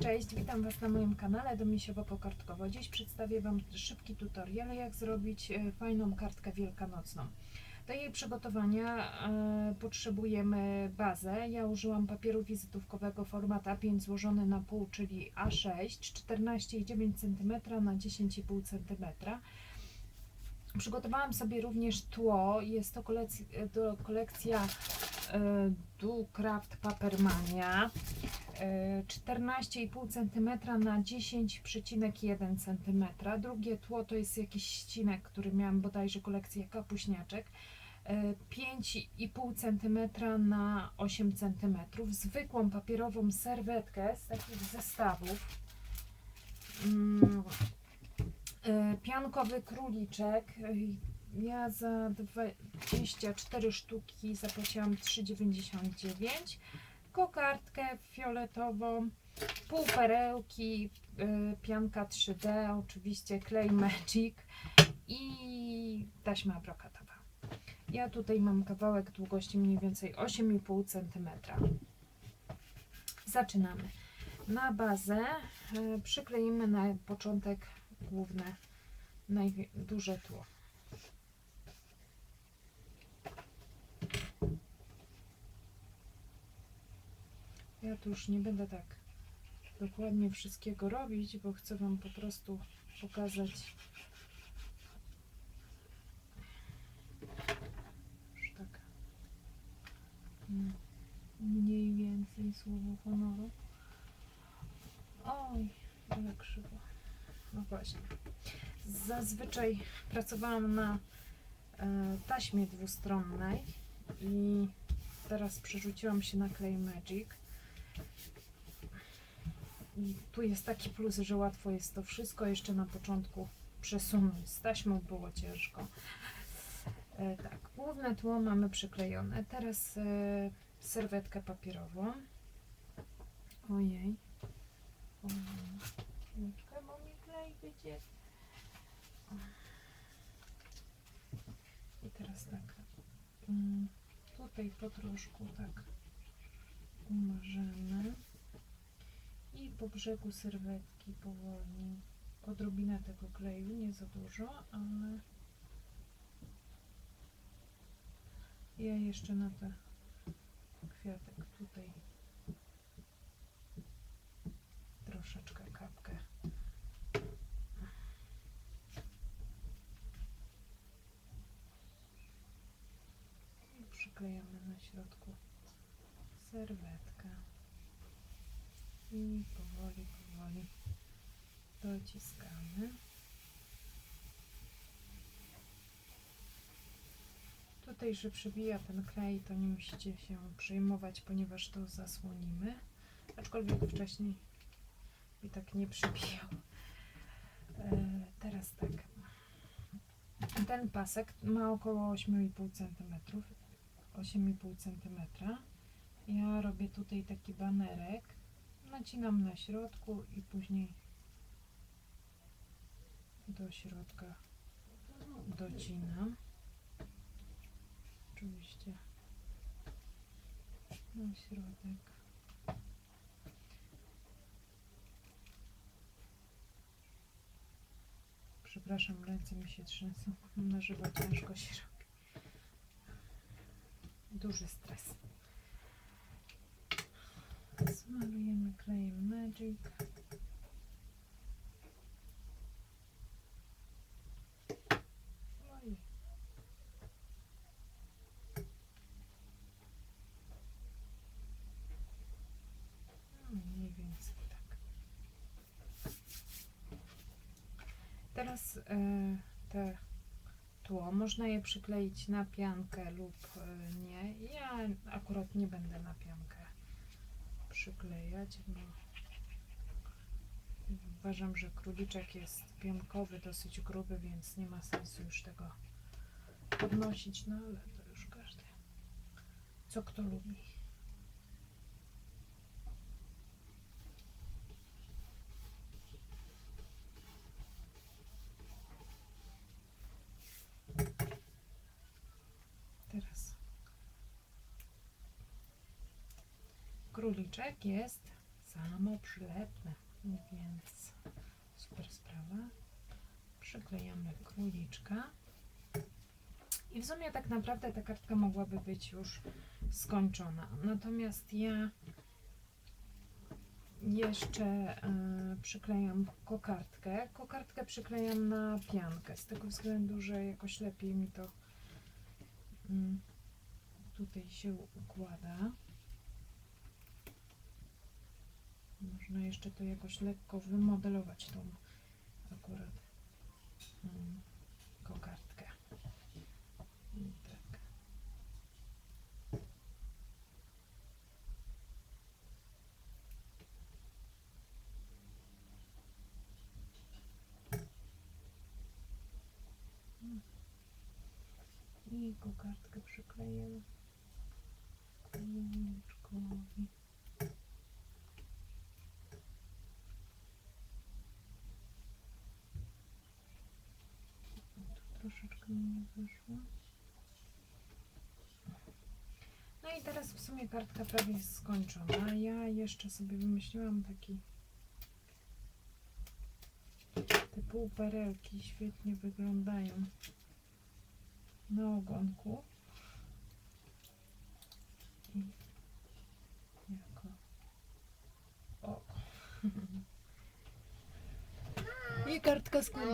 Cześć, witam Was na moim kanale Domisiowo Pokartkowo. Dziś przedstawię Wam szybki tutorial, jak zrobić e, fajną kartkę wielkanocną. Do jej przygotowania e, potrzebujemy bazę. Ja użyłam papieru wizytówkowego format A5 złożony na pół, czyli A6, 14,9 cm na 10,5 cm. Przygotowałam sobie również tło. Jest to kolekcja, to kolekcja e, Du Craft Papermania. E, 14,5 cm na 10,1 cm. Drugie tło to jest jakiś ścinek, który miałam bodajże kolekcję kapuśniaczek. E, 5,5 cm na 8 cm. Zwykłą papierową serwetkę z takich zestawów. Mm, e, Piankowy króliczek. E, Ja za 24 sztuki zapłaciłam 3,99 kokardkę fioletową, pół perełki, y, pianka 3D, oczywiście Clay Magic i taśma brokatowa. Ja tutaj mam kawałek długości mniej więcej 8,5 cm. Zaczynamy. Na bazę y, przykleimy na początek główne, duże tło. Ja tu już nie będę tak dokładnie wszystkiego robić, bo chcę Wam po prostu pokazać. Już tak. mm, Mniej więcej słowo honoru. Oj, ale krzywo. No właśnie. Zazwyczaj pracowałam na e, taśmie dwustronnej i teraz przerzuciłam się na Clay Magic. I tu jest taki plus, że łatwo jest to wszystko jeszcze na początku przesunąć. Z taśmą było ciężko. E, tak, główne tło mamy przyklejone. Teraz e, serwetkę papierową. Ojej. Chwileczkę, bo mi klej wycie. I teraz tak. mm, Tutaj po troszku tak umarzamy. I po brzegu serwetki powoli odrobinę tego kleju, nie za dużo, ale ja jeszcze na ten kwiatek tutaj troszeczkę kapkę. I przyklejamy na środku serwetkę i powoli, powoli dociskamy. Tutaj, że przebija ten klej, to nie musicie się przejmować, ponieważ to zasłonimy. Aczkolwiek wcześniej i tak nie przebijał. E, teraz tak. Ten pasek ma około 8,5 cm. 8,5 cm. Ja robię tutaj taki banerek nacinam na środku i później do środka docinam. Oczywiście na środek. Przepraszam, ręce mi się trzęsą. Na żywo ciężko się robi. Duży stres. Smarujemy klejem Magic. No, mniej więcej tak. Teraz e, te tło można je przykleić na piankę lub e, nie. Ja akurat nie będę na piankę przyklejać, bo uważam, że króliczek jest piankowy, dosyć gruby, więc nie ma sensu już tego podnosić, no ale to już każdy co kto lubi. Teraz króliczek jest samo przylepne, więc super sprawa. Przyklejamy króliczka. I w sumie tak naprawdę ta kartka mogłaby być już skończona. Natomiast ja jeszcze e, przyklejam kokardkę. Kokardkę przyklejam na piankę z tego względu, że jakoś lepiej mi to mm, tutaj się układa. Można jeszcze to jakoś lekko wymodelować tą akurat mm, kokardkę. Tak. I kokardkę przyklejemy. Tu troszeczkę mi nie wyszło. No i teraz w sumie kartka prawie jest skończona. Ja jeszcze sobie wymyśliłam taki te półperelki świetnie wyglądają na ogonku. I jako o. I kartka skończona.